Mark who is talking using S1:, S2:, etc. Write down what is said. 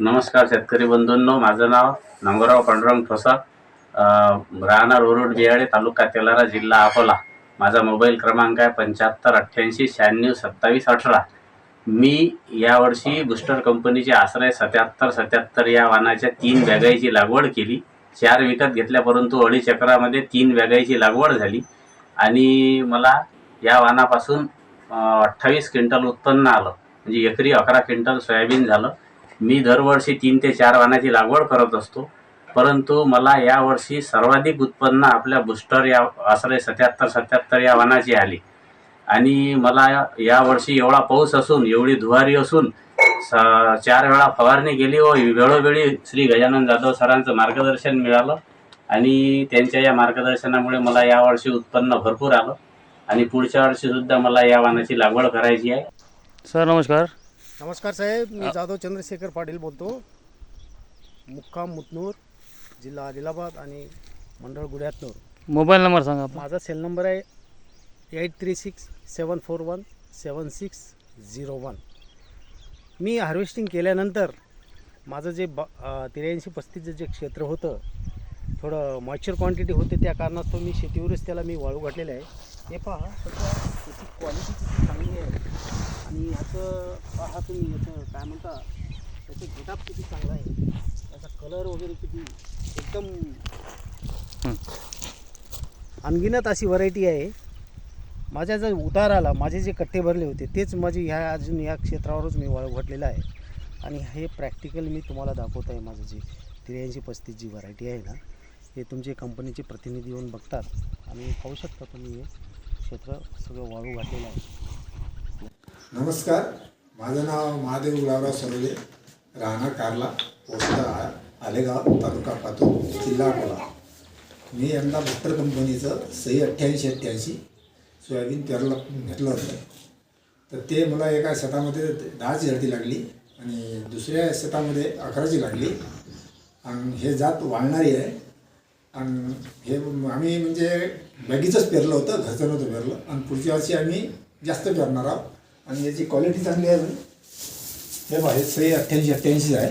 S1: नमस्कार शेतकरी बंधूंनो माझं नाव नांगोराव पांडुरंग ठोसा. राहणार ओरोड बिहाळे तालुका तेलारा जिल्हा अकोला. माझा मोबाईल क्रमांक आहे पंच्याहत्तर अठ्ठ्याऐंशी शहाण्णव सत्तावीस अठरा. मी यावर्षी बुस्टर कंपनीचे आश्रय सत्याहत्तर सत्याहत्तर या वाहनाच्या तीन बॅगाईची लागवड केली. चार विकत घेतल्या परंतु अडीच चक्रामध्ये तीन बॅगाईची लागवड झाली. आणि मला या वाहनापासून अठ्ठावीस क्विंटल उत्पन्न आलं. म्हणजे एकरी अकरा क्विंटल सोयाबीन झालं. मी दरवर्षी तीन ते चार वाणाची लागवड करत असतो. परंतु मला यावर्षी सर्वाधिक उत्पन्न आपल्या बुस्टर या आश्रय सत्याहत्तर सत्याहत्तर या वाणाची आली. आणि मला यावर्षी एवढा पाऊस असून एवढी धुवारी असून स चार वेळा फवारणी केली व वेळोवेळी श्री गजानन जाधव सरांचं मार्गदर्शन मिळालं. आणि त्यांच्या या मार्गदर्शनामुळे मला यावर्षी उत्पन्न भरपूर आलं. आणि पुढच्या वर्षीसुद्धा मला या वाणाची लागवड करायची आहे.
S2: सर नमस्कार.
S3: नमस्कार साहेब मी जाधव चंद्रशेखर पाटील बोलतो. मुक्काम मुतनूर जिल्हा आदिलाबाद आणि मंडळ गुढ्यातनूर.
S2: मोबाईल नंबर सांगा
S3: माझा सेल नंबर आहे eight three six seven four one seven six zero one मी हार्वेस्टिंग केल्यानंतर माझं जे ब त्र्याऐंशी पस्तीसचं जे क्षेत्र होतं थोडं मॉइश्चर क्वांटिटी होते त्या कारणास्तव मी शेतीवरच त्याला मी वाळू घातलेलं आहे. हे पहा सध्या त्याची क्वालिटी किती चांगली आहे आणि ह्याचं पहा तुम्ही याचं काय म्हणता त्याचं गेटअप किती चांगला आहे त्याचा कलर वगैरे किती? एकदम अनगिनत अशी व्हरायटी आहे. माझ्या जर उतार आला माझे जे कट्टे भरले होते तेच माझे ह्या अजून या क्षेत्रावरच मी वाळू घातलेलं आहे. आणि हे प्रॅक्टिकल मी तुम्हाला दाखवत आहे माझं जे त्र्याऐंशी पस्तीस जी व्हरायटी आहे ना हे तुमचे कंपनीचे प्रतिनिधी येऊन बघतात. आणि पाहू शकता तुम्ही हे क्षेत्र सगळं वाळू घातलेलं आहे.
S4: नमस्कार. माझं नाव महादेव गुलाबराव सरोले राहणार कारला पोस्टा आ- आलेगाव तालुका पातूर जिल्हा अकोला. मी यंदा भट्टर कंपनीचं सही अठ्ठ्याऐंशी अठ्ठ्याऐंशी सोयाबीन पेरला घेतलं होतं. तर ते मला एका शेतामध्ये दहाची झडती लागली आणि दुसऱ्या शेतामध्ये अकराची लागली. आणि हे जात वाढणारी आहे. आणि हे आम्ही म्हणजे बगीचंच पेरलं होतं घरचं नव्हतं पेरलं. आणि पुढच्या वर्षी आम्ही जास्त पेरणार आहोत. आणि याची क्वालिटी चांगली आहे हे पहा हे सही अठ्ठ्याऐंशी अठ्ठ्याऐंशी आहे.